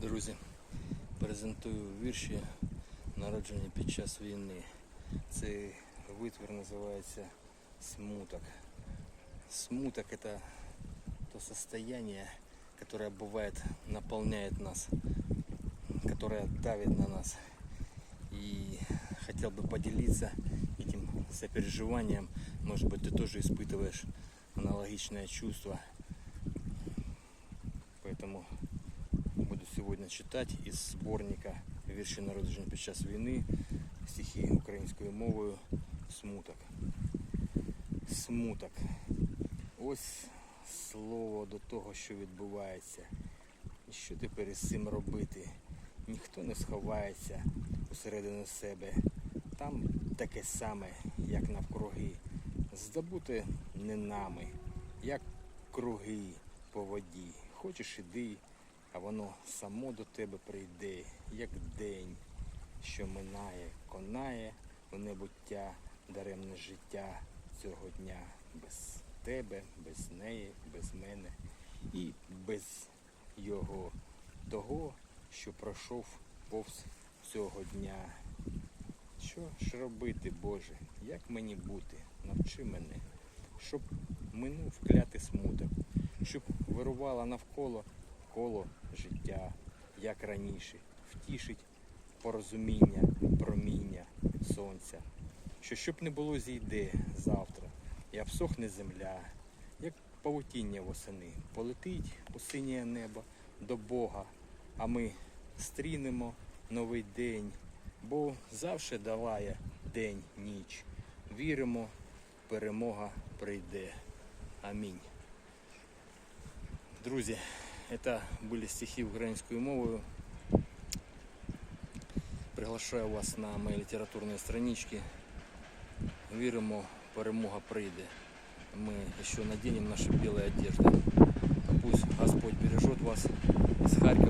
Друзі, презентую вірші, народжені під час війни. Цей витвір називається смуток. Смуток это то состояние, которое бывает, наполняет нас, которое давит на нас. И хотел бы поделиться этим сопереживанием. Может быть, ты тоже испытываешь аналогичное чувство. Поэтому буду сегодня читать из сборника вірші народжені під час війни, стихи українською мовою Смуток. Смуток. Ось слово до того, що відбувається. І що тепер із цим робити? Ніхто не сховається усередину себе. Там таке саме, як навкруги. Здобути не нами, як круги по воді. Хочеш іди, а воно само до тебе прийде, як день, що минає, конає у небуття даремне життя цього дня. Без тебе, без неї, без мене і без його, того, що пройшов повз цього дня. Що ж робити, Боже, як мені бути? Навчи мене, щоб минув клятий смуток, щоб вирувала навколо коло життя, як раніше, втішить порозуміння, проміння сонця. Що щоб не було зійде завтра, і обсохне земля, як павутіння восени, полетить у синє небо до Бога, а ми стрінемо новий день, бо завше даває день ніч. Віримо, перемога прийде. Амінь. Друзі, это были стихи украинской мовою. Приглашаю вас на мої літературні странички. Віримо, перемога прийде. Мы еще наденем наши белые одежды. А Пусть Господь бережет вас. Из Харькова